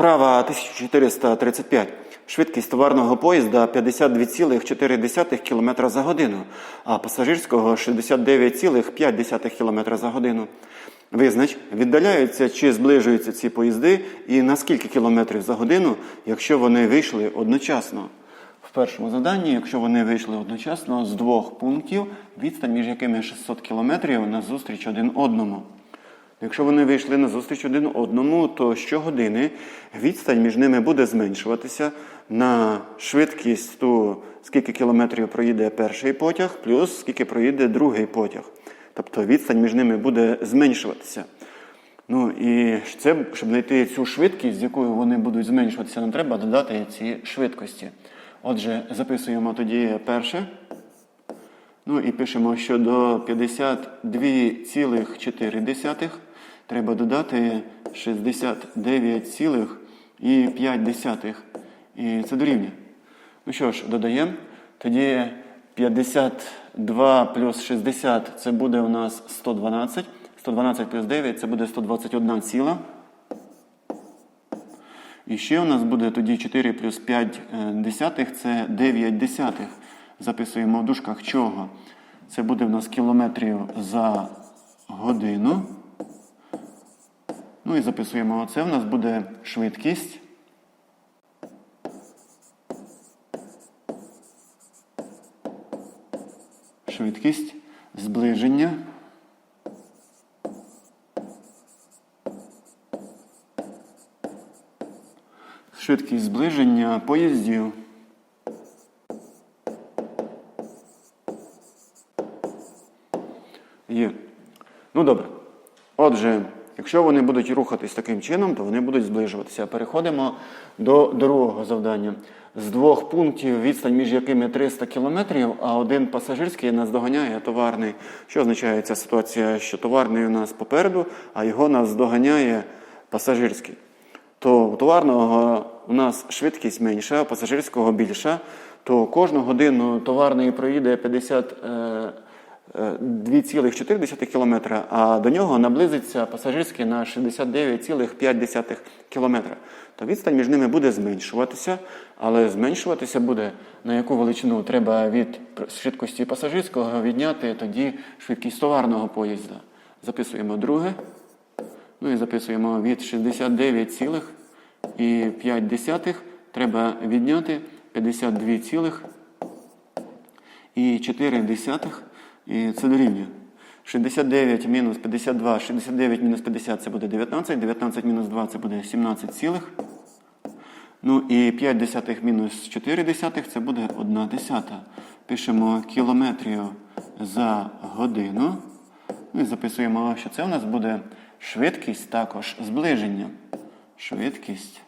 Вправа 1435. Швидкість товарного поїзда 52,4 км за годину, а пасажирського 69,5 км за годину. Визнач, віддаляються чи зближуються ці поїзди і на скільки кілометрів за годину, якщо вони вийшли одночасно. В першому заданні, якщо вони вийшли одночасно з двох пунктів, відстань між якими 600 кілометрів на зустріч один одному. Якщо вони вийшли на зустріч один одному, то щогодини відстань між ними буде зменшуватися на швидкість ту, скільки кілометрів проїде перший потяг, плюс скільки проїде другий потяг. Тобто відстань між ними буде зменшуватися. Ну і це, щоб знайти цю швидкість, з якою вони будуть зменшуватися, нам треба додати ці швидкості. Отже, записуємо тоді перше. Ну і пишемо, що до 52,4 треба додати 69,5. І це дорівнює. Ну що ж, додаємо. Тоді 52 плюс 60 це буде у нас 112. 112 плюс 9 це буде 121 ціла. І ще у нас буде тоді 4 плюс 5 десятих це 9 десятих. Записуємо в дужках чого. Це буде в нас кілометрів за годину. Ну і записуємо оце. У нас буде швидкість. Швидкість зближення. Швидкість зближення поїздів. Є. Ну добре. Отже, якщо вони будуть рухатись таким чином, то вони будуть зближуватися. Переходимо до другого завдання. З двох пунктів відстань, між якими 300 кілометрів, а один пасажирський нас доганяє товарний. Що означає ця ситуація? Що товарний у нас попереду, а його нас доганяє пасажирський. То у товарного у нас швидкість менша, а пасажирського більша, то кожну годину товарний проїде 50. Е, 2,4 км, а до нього наблизиться пасажирський на 69,5 км. То відстань між ними буде зменшуватися, але зменшуватися буде на яку величину треба від швидкості пасажирського відняти тоді швидкість товарного поїзда. Записуємо друге. Ну і записуємо від 69,5 треба відняти 52,4. І це дорівнює. 69 мінус 52, 69 мінус 50 це буде 19, 19 мінус 2 це буде 17 цілих. Ну і 5 десятих мінус 4 десятих це буде 1 десята. Пишемо кілометрів за годину. Ну і записуємо, що це у нас буде швидкість також зближення. Швидкість.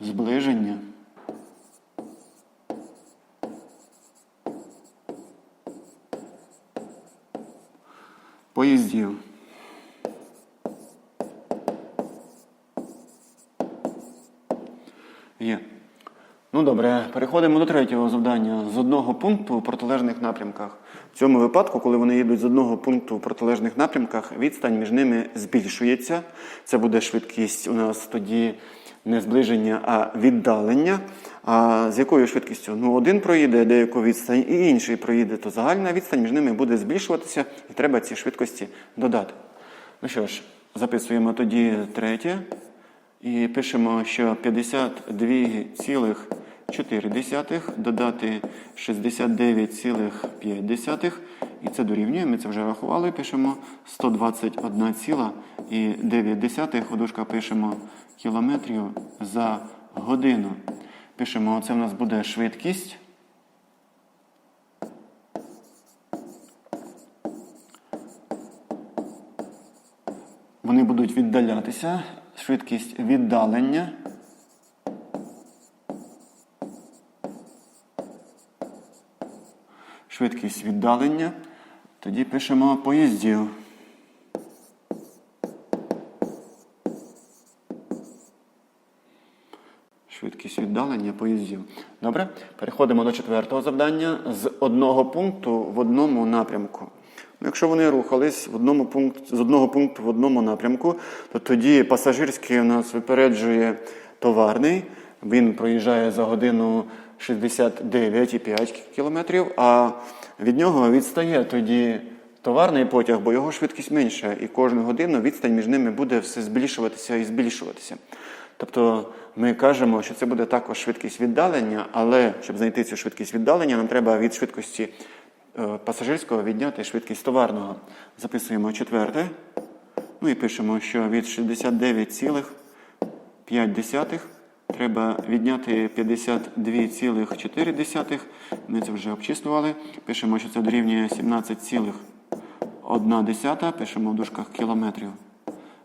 Зближення. Поїздів. Є. Ну добре, переходимо до третього завдання. З одного пункту в протилежних напрямках. В цьому випадку, коли вони їдуть з одного пункту в протилежних напрямках, відстань між ними збільшується. Це буде швидкість у нас тоді не зближення, а віддалення. А з якою швидкістю? Ну, один проїде деяку відстань, і інший проїде, то загальна відстань між ними буде збільшуватися, і треба ці швидкості додати. Ну що ж, записуємо тоді третє. І пишемо, що 52,4 додати 69,5. І це дорівнює, ми це вже рахували, пишемо 121,9 у дужках пишемо кілометрів за годину. Пишемо, це в нас буде швидкість. Вони будуть віддалятися. Швидкість віддалення. Швидкість віддалення. Тоді пишемо поїздів. Швидкість віддалення поїздів. Добре. Переходимо до четвертого завдання з одного пункту в одному напрямку. Ну, Якщо вони рухались в одному пункт, з одного пункту в одному напрямку, то тоді пасажирський у нас випереджує товарний. Він проїжджає за годину 69,5 км, а від нього відстає тоді товарний потяг, бо його швидкість менша, і кожну годину відстань між ними буде все збільшуватися і збільшуватися. Тобто ми кажемо, що це буде також швидкість віддалення, але щоб знайти цю швидкість віддалення, нам треба від швидкості е, пасажирського відняти швидкість товарного. Записуємо четверте. Ну і пишемо, що від 69,5 треба відняти 52,4. Ми це вже обчислювали. Пишемо, що це дорівнює 17,1. Пишемо в дужках кілометрів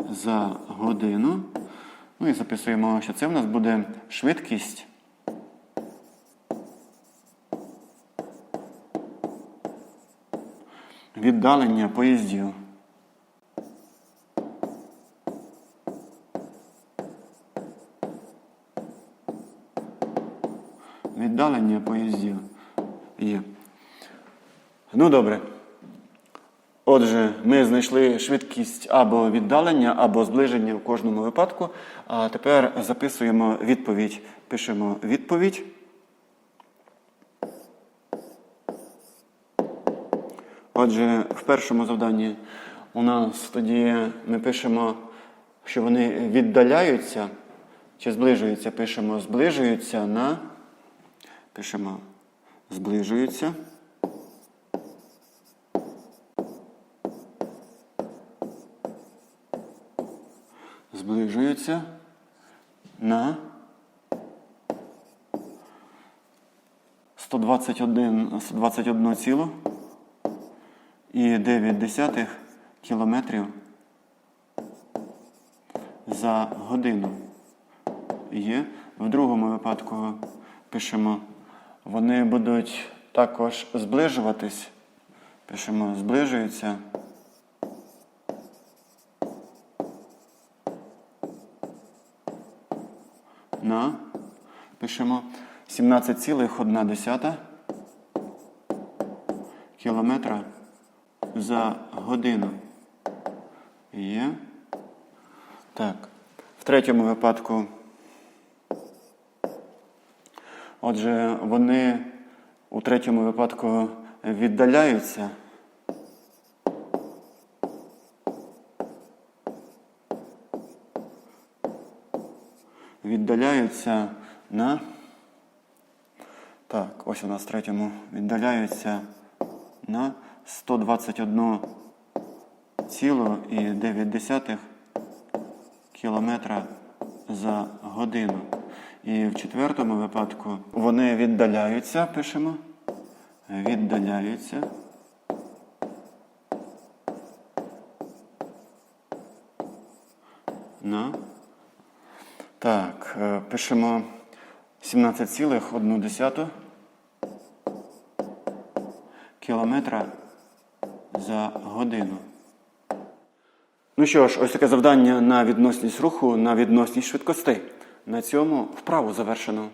за годину. Ну і записуємо, що це в нас буде швидкість. Віддалення поїздів. Віддалення поїздів є. Ну добре. Отже, ми знайшли швидкість або віддалення, або зближення в кожному випадку. А тепер записуємо відповідь. Пишемо відповідь. Отже, в першому завданні у нас тоді ми пишемо, що вони віддаляються чи зближуються. Пишемо зближуються на. Пишемо зближуються. Зближуються на 121, 121 цілу і 9 десятих кілометрів за годину. Є. В другому випадку пишемо, вони будуть також зближуватись. Пишемо зближуються. На. Пишемо 17,1 кілометра за годину. Є. Так. В третьому випадку. Отже, вони у третьому випадку віддаляються. Віддаляються на. Так, ось у нас в третьому віддаляються на 121 ціло і 9 десятих кілометра за годину. І в четвертому випадку вони віддаляються, пишемо. Віддаляються. На. Так, е, пишемо 17,1 кілометра за годину. Ну що ж, ось таке завдання на відносність руху, на відносність швидкостей. На цьому вправу завершено.